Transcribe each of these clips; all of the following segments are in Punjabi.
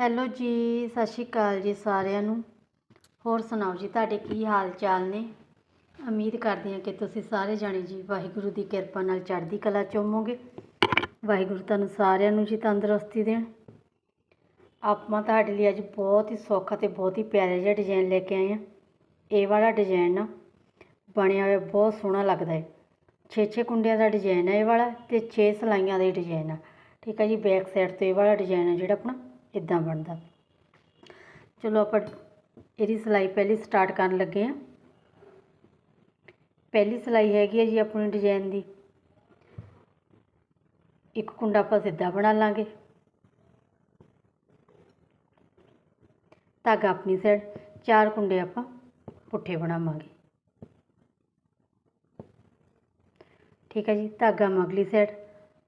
ਹੈਲੋ ਜੀ, ਸਤਿ ਸ਼੍ਰੀ ਅਕਾਲ ਜੀ ਸਾਰਿਆਂ ਨੂੰ। ਹੋਰ ਸੁਣਾਓ ਜੀ, ਤੁਹਾਡੇ ਕੀ ਹਾਲ ਚਾਲ ਨੇ? ਉਮੀਦ ਕਰਦੇ ਹਾਂ ਕਿ ਤੁਸੀਂ ਸਾਰੇ ਜਾਣੇ ਜੀ ਵਾਹਿਗੁਰੂ ਦੀ ਕਿਰਪਾ ਨਾਲ ਚੜ੍ਹਦੀ ਕਲਾ ਚ ਵਾਹਿਗੁਰੂ ਤੁਹਾਨੂੰ ਸਾਰਿਆਂ ਨੂੰ ਜੀ ਤੰਦਰੁਸਤੀ ਦੇਣ। ਆਪਾਂ ਤੁਹਾਡੇ ਲਈ ਅੱਜ ਬਹੁਤ ਹੀ ਸੌਖਾ ਤੇ ਬਹੁਤ ਹੀ ਪਿਆਰਾ ਜਿਹਾ ਡਿਜ਼ਾਈਨ ਲੈ ਕੇ ਆਏ ਹਾਂ। ਇਹ ਵਾਲਾ ਡਿਜ਼ਾਈਨ ਨਾ ਬਣਿਆ ਹੋਇਆ ਬਹੁਤ ਸੋਹਣਾ ਲੱਗਦਾ ਹੈ। 6-6 ਕੁੰਡਿਆਂ ਦਾ ਡਿਜ਼ਾਈਨ ਹੈ ਇਹ ਵਾਲਾ ਤੇ 6 ਸਲਾਈਆਂ ਦਾ ਹੀ ਡਿਜ਼ਾਈਨ ਆ। ਠੀਕ ਹੈ ਜੀ, ਬੈਕ ਸਾਈਡ ਤੋਂ ਇਹ ਵਾਲਾ ਡਿਜ਼ਾਈਨ ਹੈ ਜਿਹੜਾ ਆਪਣਾ। ਇਦਾਂ ਬਣਦਾ। ਚਲੋ ਆਪਾਂ ਇਹਦੀ ਸਿਲਾਈ ਪਹਿਲੀ ਸਟਾਰਟ ਕਰਨ ਲੱਗੇ ਹਾਂ। ਪਹਿਲੀ ਸਿਲਾਈ ਹੈਗੀ ਹੈ ਜੀ ਆਪਣੀ ਡਿਜ਼ਾਈਨ ਦੀ। ਇੱਕ ਕੁੰਡਾ ਆਪਾਂ ਸਿੱਧਾ ਬਣਾ ਲਾਂਗੇ। ਧਾਗਾ ਆਪਣੀ ਸਾਈਡ ਚਾਰ ਕੁੰਡੇ ਆਪਾਂ ਪੁੱਠੇ ਬਣਾਵਾਂਗੇ। ਠੀਕ ਹੈ ਜੀ, ਧਾਗਾ ਮਗਲੀ ਸਾਈਡ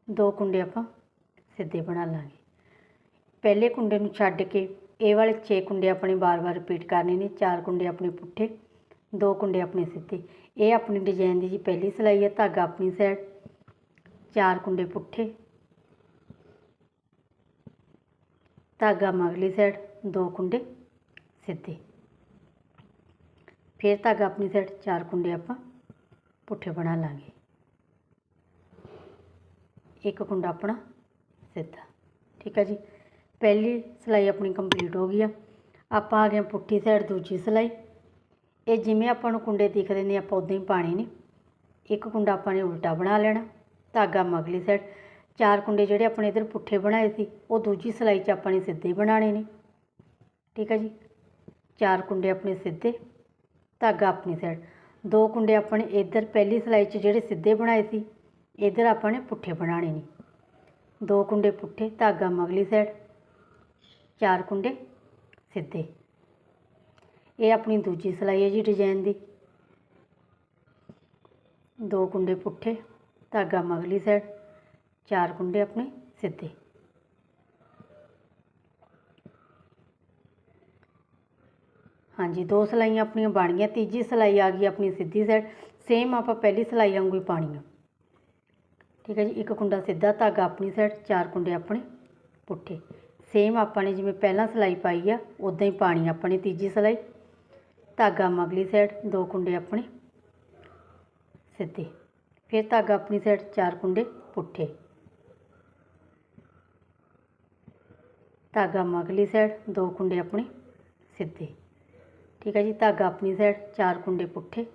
ਦੋ ਕੁੰਡੇ ਆਪਾਂ ਸਿੱਧੇ ਬਣਾ ਲਾਂਗੇ। ਪਹਿਲੇ ਕੁੰਡੇ ਨੂੰ ਛੱਡ ਕੇ, ਇਹ ਵਾਲੇ 6 ਕੁੰਡੇ ਆਪਣੇ ਬਾਰ-ਬਾਰ ਰਿਪੀਟ ਕਰਨੇ ਨੇ, ਚਾਰ ਕੁੰਡੇ ਆਪਣੇ ਪੁੱਠੇ, ਦੋ ਕੁੰਡੇ ਆਪਣੇ ਸਿੱਧੇ। ਇਹ ਆਪਣੀ ਡਿਜ਼ਾਈਨ ਦੀ ਜੀ ਪਹਿਲੀ ਸਿਲਾਈ ਹੈ, ਧਾਗਾ ਆਪਣੀ ਸਾਈਡ ਚਾਰ ਕੁੰਡੇ ਪੁੱਠੇ, ਧਾਗਾ ਮਗਲੀ ਸਾਈਡ ਦੋ ਕੁੰਡੇ ਸਿੱਧੇ। ਫਿਰ ਧਾਗਾ ਆਪਣੀ ਸਾਈਡ ਚਾਰ ਕੁੰਡੇ ਆਪਾਂ ਪੁੱਠੇ ਬਣਾ ਲਾਂਗੇ। ਇੱਕ ਕੁੰਡਾ ਆਪਣਾ ਸਿੱਧਾ। ਠੀਕ ਹੈ ਜੀ? ਪਹਿਲੀ ਸਿਲਾਈ ਆਪਣੀ ਕੰਪਲੀਟ ਹੋ ਗਈ ਆ। ਆਪਾਂ ਆ ਗਏ ਪੁੱਠੀ ਸਾਈਡ ਦੂਜੀ ਸਿਲਾਈ। ਇਹ ਜਿਵੇਂ ਆਪਾਂ ਨੂੰ ਕੁੰਡੇ ਦਿਖਦੇ ਨੇ, ਆਪਾਂ ਉਦਾਂ ਹੀ ਪਾਣੇ ਨੇ। ਇੱਕ ਕੁੰਡਾ ਆਪਾਂ ਨੇ ਉਲਟਾ ਬਣਾ ਲੈਣਾ, ਧਾਗਾ ਮਗਲੀ ਸਾਈਡ ਚਾਰ ਕੁੰਡੇ ਜਿਹੜੇ ਆਪਣੇ ਇਧਰ ਪੁੱਠੇ ਬਣਾਏ ਸੀ, ਉਹ ਦੂਜੀ ਸਿਲਾਈ 'ਚ ਆਪਾਂ ਨੇ ਸਿੱਧੇ ਬਣਾਣੇ ਨੇ। ਠੀਕ ਹੈ ਜੀ? ਚਾਰ ਕੁੰਡੇ ਆਪਣੇ ਸਿੱਧੇ, ਧਾਗਾ ਆਪਣੀ ਸਾਈਡ ਦੋ ਕੁੰਡੇ ਆਪਣੇ ਇਧਰ ਪਹਿਲੀ ਸਿਲਾਈ 'ਚ ਜਿਹੜੇ ਸਿੱਧੇ ਬਣਾਏ ਸੀ, ਇਧਰ ਆਪਾਂ ਨੇ ਪੁੱਠੇ ਬਣਾਣੇ ਨੇ। ਦੋ ਕੁੰਡੇ ਪੁੱਠੇ, ਧਾਗਾ ਮਗਲੀ ਸਾਈਡ ਚਾਰ ਕੁੰਡੇ ਸਿੱਧੇ। ਇਹ ਆਪਣੀ ਦੂਜੀ ਸਿਲਾਈ ਹੈ ਜੀ ਡਿਜ਼ਾਈਨ ਦੀ। ਦੋ ਕੁੰਡੇ ਪੁੱਠੇ, ਧਾਗਾ ਮਗਲੀ ਸਾਈਡ ਚਾਰ ਕੁੰਡੇ ਆਪਣੇ ਸਿੱਧੇ। ਹਾਂਜੀ, ਦੋ ਸਿਲਾਈਆਂ ਆਪਣੀਆਂ ਬਣ ਗਈਆਂ, ਤੀਜੀ ਸਿਲਾਈ ਆ ਗਈ ਆਪਣੀ ਸਿੱਧੀ ਸਾਈਡ ਸੇਮ ਆਪਾਂ ਪਹਿਲੀ ਸਿਲਾਈ ਵਾਂਗੂ ਹੀ ਪਾਣੀ ਆ। ਠੀਕ ਹੈ ਜੀ, ਇੱਕ ਕੁੰਡਾ ਸਿੱਧਾ, ਧਾਗਾ ਆਪਣੀ ਸਾਈਡ ਚਾਰ ਕੁੰਡੇ ਆਪਣੇ ਪੁੱਠੇ। ਸੇਮ ਆਪਾਂ ਨੇ ਜਿਵੇਂ ਪਹਿਲਾਂ ਸਿਲਾਈ ਪਾਈ ਆ ਉਦਾਂ ਹੀ ਪਾਣੀ ਆਪਾਂ ਨੇ ਤੀਜੀ ਸਿਲਾਈ। ਧਾਗਾ ਮਗਲੀ ਸਾਈਡ ਦੋ ਕੁੰਡੇ ਆਪਣੇ ਸਿੱਧੇ। ਫਿਰ ਧਾਗਾ ਆਪਣੀ ਸਾਈਡ ਚਾਰ ਕੁੰਡੇ ਪੁੱਠੇ। ਧਾਗਾ ਮਗਲੀ ਸਾਈਡ ਦੋ ਕੁੰਡੇ ਆਪਣੇ ਸਿੱਧੇ। ਠੀਕ ਹੈ ਜੀ, ਧਾਗਾ ਆਪਣੀ ਸਾਈਡ ਚਾਰ ਕੁੰਡੇ ਪੁੱਠੇ।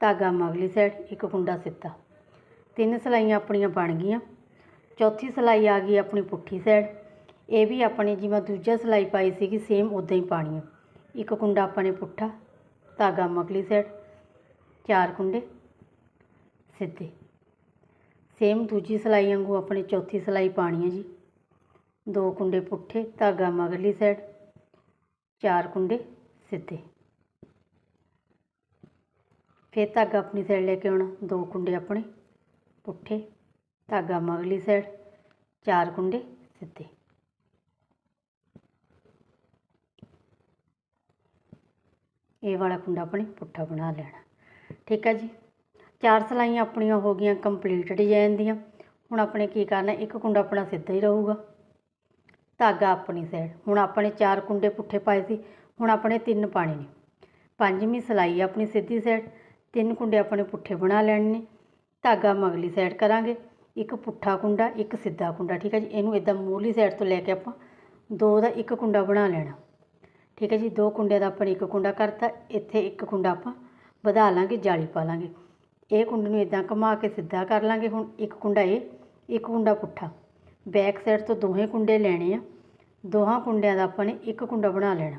ਧਾਗਾ ਮਗਲੀ ਸਾਈਡ ਇੱਕ ਕੁੰਡਾ ਸਿੱਧਾ। ਤਿੰਨ ਸਿਲਾਈਆਂ ਆਪਣੀਆਂ ਬਣ ਗਈਆਂ। ਚੌਥੀ ਸਿਲਾਈ ਆ ਗਈ ਆਪਣੀ ਪੁੱਠੀ ਸਾਈਡ ਇਹ ਵੀ ਆਪਣੇ ਜਿਵੇਂ ਦੂਜਾ ਸਿਲਾਈ ਪਾਈ ਸੀਗੀ ਸੇਮ ਉਦਾਂ ਹੀ ਪਾਣੀ ਆ ਇੱਕ ਕੁੰਡਾ ਆਪਾਂ ਨੇ ਪੁੱਠਾ, ਧਾਗਾ ਮਗਲੀ ਸਾਈਡ ਚਾਰ ਕੁੰਡੇ ਸਿੱਧੇ। ਸੇਮ ਦੂਜੀ ਸਿਲਾਈ ਵਾਂਗੂ ਆਪਣੇ ਚੌਥੀ ਸਿਲਾਈ ਪਾਣੀ ਹੈ ਜੀ। ਦੋ ਕੁੰਡੇ ਪੁੱਠੇ, ਧਾਗਾ ਮਗਲੀ ਸਾਈਡ ਚਾਰ ਕੁੰਡੇ ਸਿੱਧੇ। ਫਿਰ ਧਾਗਾ ਆਪਣੀ ਸਾਈਡ ਲੈ ਕੇ ਆਉਣਾ, ਦੋ ਕੁੰਡੇ ਆਪਣੇ। ਪੁੱਠੇ, ਧਾਗਾ ਮਗਲੀ ਸਾਈਡ ਚਾਰ ਕੁੰਡੇ ਸਿੱਧੇ। ਇਹ ਵਾਲਾ ਕੁੰਡਾ ਆਪਣੇ ਪੁੱਠਾ ਬਣਾ ਲੈਣਾ। ਠੀਕ ਹੈ ਜੀ? ਚਾਰ ਸਲਾਈਆਂ ਆਪਣੀਆਂ ਹੋ ਗਈਆਂ ਕੰਪਲੀਟ ਡਿਜ਼ਾਈਨ ਦੀਆਂ। ਹੁਣ ਆਪਣੇ ਕੀ ਕਰਨਾ, ਇੱਕ ਕੁੰਡਾ ਆਪਣਾ ਸਿੱਧਾ ਹੀ ਰਹੂਗਾ। ਧਾਗਾ ਆਪਣੀ ਸਾਈਡ ਹੁਣ ਆਪਣੇ ਚਾਰ ਕੁੰਡੇ ਪੁੱਠੇ ਪਾਏ ਸੀ, ਹੁਣ ਆਪਣੇ ਤਿੰਨ ਪਾਣੇ ਨੇ। ਪੰਜਵੀਂ ਸਲਾਈ ਆਪਣੀ ਸਿੱਧੀ ਸਾਈਡ ਤਿੰਨ ਕੁੰਡੇ ਆਪਣੇ ਪੁੱਠੇ ਬਣਾ ਲੈਣੇ ਨੇ। ਧਾਗਾ ਮਗਲੀ ਸਾਈਡ ਕਰਾਂਗੇ। ਇੱਕ ਪੁੱਠਾ ਕੁੰਡਾ, ਇੱਕ ਸਿੱਧਾ ਕੁੰਡਾ, ਠੀਕ ਹੈ ਜੀ? ਇਹਨੂੰ ਇਦਾਂ ਮੂਹਲੀ ਸਾਈਡ ਤੋਂ ਲੈ ਕੇ ਆਪਾਂ ਦੋ ਦਾ ਇੱਕ ਕੁੰਡਾ ਬਣਾ ਲੈਣਾ। ਠੀਕ ਹੈ ਜੀ? ਦੋ ਕੁੰਡਿਆਂ ਦਾ ਆਪਾਂ ਨੇ ਇੱਕ ਕੁੰਡਾ ਕਰਤਾ। ਇੱਥੇ ਇੱਕ ਕੁੰਡਾ ਆਪਾਂ ਵਧਾ ਲਾਂਗੇ, ਜਾਲੀ ਪਾ ਲਾਂਗੇ। ਇਹ ਕੁੰਡੇ ਨੂੰ ਇਦਾਂ ਘੁਮਾ ਕੇ ਸਿੱਧਾ ਕਰ ਲਾਂਗੇ ਹੁਣ। ਇੱਕ ਕੁੰਡਾ ਇਹ, ਇੱਕ ਕੁੰਡਾ ਪੁੱਠਾ। ਬੈਕ ਸਾਈਡ ਤੋਂ ਦੋਹੇ ਕੁੰਡੇ ਲੈਣੇ ਆ। ਦੋਹਾਂ ਕੁੰਡਿਆਂ ਦਾ ਆਪਾਂ ਨੇ ਇੱਕ ਕੁੰਡਾ ਬਣਾ ਲੈਣਾ।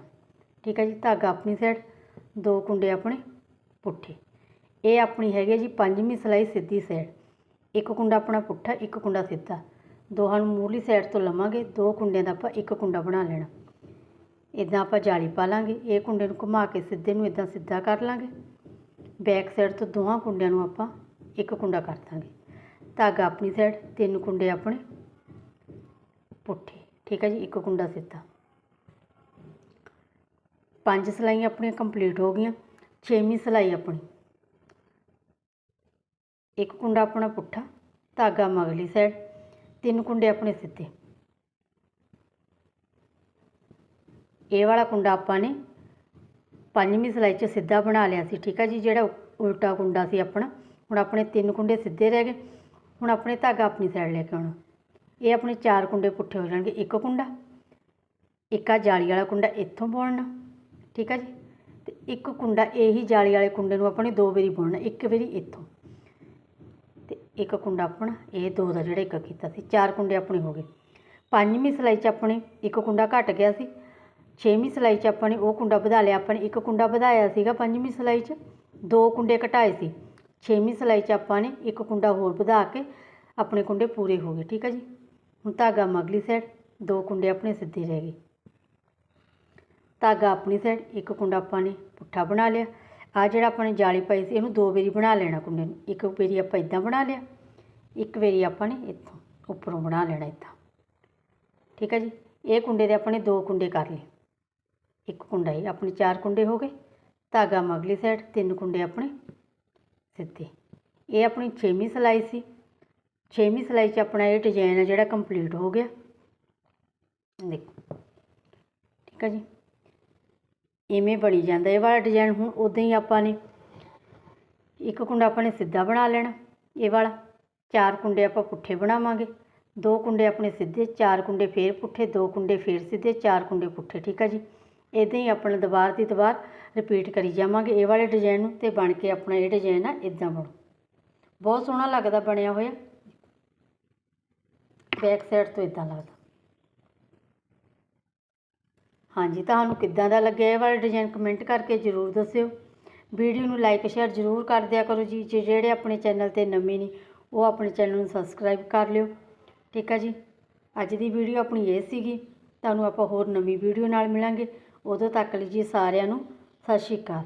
ਠੀਕ ਹੈ ਜੀ? ਧਾਗਾ ਆਪਣੀ ਸਾਈਡ ਦੋ ਕੁੰਡੇ ਆਪਣੇ ਪੁੱਠੇ। ਇਹ ਆਪਣੀ ਹੈਗੀ ਜੀ ਪੰਜਵੀਂ ਸਿਲਾਈ ਸਿੱਧੀ ਸਾਈਡ ਇੱਕ ਕੁੰਡਾ ਆਪਣਾ ਪੁੱਠਾ, ਇੱਕ ਕੁੰਡਾ ਸਿੱਧਾ। ਦੋਹਾਂ ਨੂੰ ਮੂਹਰਲੀ ਸਾਈਡ ਤੋਂ ਲਵਾਂਗੇ, ਦੋ ਕੁੰਡਿਆਂ ਦਾ ਆਪਾਂ ਇੱਕ ਕੁੰਡਾ ਬਣਾ ਲੈਣਾ। ਇਦਾਂ ਆਪਾਂ ਜਾਲੀ ਪਾ ਲਾਂਗੇ, ਇਹ ਕੁੰਡੇ ਨੂੰ ਘੁਮਾ ਕੇ ਸਿੱਧੇ ਨੂੰ ਇਦਾਂ ਸਿੱਧਾ ਕਰ ਲਾਂਗੇ। ਬੈਕ ਸਾਈਡ ਤੋਂ ਦੋਹਾਂ ਕੁੰਡਿਆਂ ਨੂੰ ਆਪਾਂ ਇੱਕ ਕੁੰਡਾ ਕਰ ਦਾਂਗੇ। ਧਾਗਾ ਆਪਣੀ ਸਾਈਡ ਤਿੰਨ ਕੁੰਡੇ ਆਪਣੇ ਪੁੱਠੇ। ਠੀਕ ਹੈ ਜੀ, ਇੱਕ ਕੁੰਡਾ ਸਿੱਧਾ। ਪੰਜ ਸਿਲਾਈਆਂ ਆਪਣੀਆਂ ਕੰਪਲੀਟ ਹੋ ਗਈਆਂ। ਛੇਵੀਂ ਸਿਲਾਈ ਆਪਣੀ। ਇੱਕ ਕੁੰਡਾ ਆਪਣਾ ਪੁੱਠਾ, ਧਾਗਾ ਮਗਲੀ ਸਾਈਡ ਤਿੰਨ ਕੁੰਡੇ ਆਪਣੇ ਸਿੱਧੇ। ਇਹ ਵਾਲਾ ਕੁੰਡਾ ਆਪਾਂ ਨੇ ਪੰਜਵੀਂ ਸਿਲਾਈ 'ਚ ਸਿੱਧਾ ਬਣਾ ਲਿਆ ਸੀ, ਠੀਕ ਆ ਜੀ? ਜਿਹੜਾ ਉਲਟਾ ਕੁੰਡਾ ਸੀ ਆਪਣਾ। ਹੁਣ ਆਪਣੇ ਤਿੰਨ ਕੁੰਡੇ ਸਿੱਧੇ ਰਹਿ ਗਏ। ਹੁਣ ਆਪਣੇ ਧਾਗਾ ਆਪਣੀ ਸਾਈਡ ਲੈ ਕੇ ਆਉਣਾ। ਇਹ ਆਪਣੇ ਚਾਰ ਕੁੰਡੇ ਪੁੱਠੇ ਹੋ ਜਾਣਗੇ। ਇੱਕ ਕੁੰਡਾ, ਇੱਕ ਆ ਜਾਲੀ ਵਾਲਾ ਕੁੰਡਾ ਇੱਥੋਂ ਬੁਣਨਾ, ਠੀਕ ਆ ਜੀ? ਤੇ ਇੱਕ ਕੁੰਡਾ ਇਹੀ ਜਾਲੀ ਵਾਲੇ ਕੁੰਡੇ ਨੂੰ ਆਪਾਂ ਨੇ ਦੋ ਵਾਰੀ ਬੁਣਨਾ, ਇੱਕ ਵਾਰੀ ਇੱਥੋਂ। ਇੱਕ ਕੁੰਡਾ ਆਪਣਾ, ਇਹ ਦੋ ਦਾ ਜਿਹੜਾ ਇੱਕ ਕੀਤਾ ਸੀ, ਚਾਰ ਕੁੰਡੇ ਆਪਣੇ ਹੋ ਗਏ। ਪੰਜਵੀਂ ਸਿਲਾਈ 'ਚ ਆਪਣੇ ਇੱਕ ਕੁੰਡਾ ਘਟ ਗਿਆ ਸੀ, ਛੇਵੀਂ ਸਿਲਾਈ 'ਚ ਆਪਾਂ ਨੇ ਉਹ ਕੁੰਡਾ ਵਧਾ ਲਿਆ ਆਪਾਂ ਨੇ ਇੱਕ ਕੁੰਡਾ ਵਧਾਇਆ ਸੀਗਾ ਪੰਜਵੀਂ ਸਿਲਾਈ 'ਚ, ਦੋ ਕੁੰਡੇ ਘਟਾਏ ਸੀ। ਛੇਵੀਂ ਸਿਲਾਈ 'ਚ ਆਪਾਂ ਨੇ ਇੱਕ ਕੁੰਡਾ ਹੋਰ ਵਧਾ ਕੇ ਆਪਣੇ ਕੁੰਡੇ ਪੂਰੇ ਹੋ ਗਏ, ਠੀਕ ਹੈ ਜੀ? ਹੁਣ ਧਾਗਾ ਮਗਲੀ ਸਾਈਡ ਦੋ ਕੁੰਡੇ ਆਪਣੇ ਸਿੱਧੇ ਰਹਿ ਗਏ। ਧਾਗਾ ਆਪਣੀ ਸਾਈਡ ਇੱਕ ਕੁੰਡਾ ਆਪਾਂ ਨੇ ਪੁੱਠਾ ਬਣਾ ਲਿਆ। ਆ ਜਿਹੜਾ ਆਪਾਂ ਨੇ ਜਾਲੀ ਪਾਈ ਸੀ, ਇਹਨੂੰ ਦੋ ਵਾਰੀ ਬਣਾ ਲੈਣਾ ਕੁੰਡੇ ਨੂੰ। ਇੱਕ ਵਾਰੀ ਆਪਾਂ ਇਦਾਂ ਬਣਾ ਲਿਆ, ਇੱਕ ਵਾਰੀ ਆਪਾਂ ਨੇ ਇੱਥੋਂ ਉੱਪਰੋਂ ਬਣਾ ਲੈਣਾ ਇਦਾਂ ਠੀਕ ਹੈ ਜੀ? ਇਹ ਕੁੰਡੇ ਦੇ ਆਪਾਂ ਨੇ ਦੋ ਕੁੰਡੇ ਕਰ ਲਏ। ਇੱਕ ਕੁੰਡਾ ਹੀ ਆਪਣੇ ਚਾਰ ਕੁੰਡੇ ਹੋ ਗਏ, ਧਾਗਾ ਮਗਲੀ ਸਾਈਡ ਤਿੰਨ ਕੁੰਡੇ ਆਪਣੇ ਸਿੱਧੇ। ਇਹ ਆਪਣੀ ਛੇਵੀਂ ਸਿਲਾਈ ਸੀ। ਛੇਵੀਂ ਸਿਲਾਈ 'ਚ ਆਪਣਾ ਇਹ ਡਿਜ਼ਾਈਨ ਹੈ ਜਿਹੜਾ ਕੰਪਲੀਟ ਹੋ ਗਿਆ। ਦੇਖੋ। ਠੀਕ ਹੈ ਜੀ? ਇਵੇਂ ਬਣੀ ਜਾਂਦਾ, ਇਹ ਵਾਲਾ ਡਿਜ਼ਾਈਨ ਹੁਣ ਉਦਾਂ ਹੀ ਆਪਾਂ ਨੇ ਇੱਕ ਕੁੰਡਾ ਆਪਾਂ ਨੇ ਸਿੱਧਾ ਬਣਾ ਲੈਣਾ, ਇਹ ਵਾਲਾ। ਚਾਰ ਕੁੰਡੇ ਆਪਾਂ ਪੁੱਠੇ ਬਣਾਵਾਂਗੇ, ਦੋ ਕੁੰਡੇ ਆਪਣੇ ਸਿੱਧੇ, ਚਾਰ ਕੁੰਡੇ ਫੇਰ ਪੁੱਠੇ, ਦੋ ਕੁੰਡੇ ਫੇਰ ਸਿੱਧੇ, ਚਾਰ ਕੁੰਡੇ ਪੁੱਠੇ, ਠੀਕ ਆ ਜੀ? ਇਦਾਂ ਹੀ ਆਪਣਾ ਦੁਬਾਰ ਦੀ ਦੁਬਾਰ ਰਿਪੀਟ ਕਰੀ ਜਾਵਾਂਗੇ, ਇਹ ਵਾਲੇ ਡਿਜ਼ਾਈਨ ਨੂੰ ਤੇ ਬਣ ਕੇ ਆਪਣਾ ਇਹ ਡਿਜ਼ਾਈਨ ਆ ਇਦਾਂ ਬਣੂ। ਬਹੁਤ ਸੋਹਣਾ ਲੱਗਦਾ ਬਣਿਆ ਹੋਇਆ। ਬੈਕ ਸਾਈਡ ਤੋਂ ਇਦਾਂ ਲੱਗਦਾ। ਹਾਂਜੀ, ਤੁਹਾਨੂੰ ਕਿੱਦਾਂ ਦਾ ਲੱਗਿਆ ਇਹ ਵਾਲਾ ਡਿਜ਼ਾਈਨ ਕਮੈਂਟ ਕਰਕੇ ਜ਼ਰੂਰ ਦੱਸਿਓ। ਵੀਡੀਓ ਨੂੰ ਲਾਈਕ ਸ਼ੇਅਰ ਜ਼ਰੂਰ ਕਰ ਦਿਆ ਕਰੋ ਜੀ। ਜੇ ਜਿਹੜੇ ਆਪਣੇ ਚੈਨਲ ਤੇ ਨਵੇਂ ਨੇ, ਉਹ ਆਪਣੇ ਚੈਨਲ ਨੂੰ ਸਬਸਕ੍ਰਾਈਬ ਕਰ ਲਿਓ। ਠੀਕ ਆ ਜੀ? ਅੱਜ ਦੀ ਵੀਡੀਓ ਆਪਣੀ ਇਹ ਸੀਗੀ। ਤੁਹਾਨੂੰ ਆਪਾਂ ਹੋਰ ਨਵੀਂ ਵੀਡੀਓ ਨਾਲ ਮਿਲਾਂਗੇ। ਉਦੋਂ ਤੱਕ ਲਈ ਜੀ ਸਾਰਿਆਂ ਨੂੰ ਸਤਿ ਸ਼੍ਰੀ ਅਕਾਲ।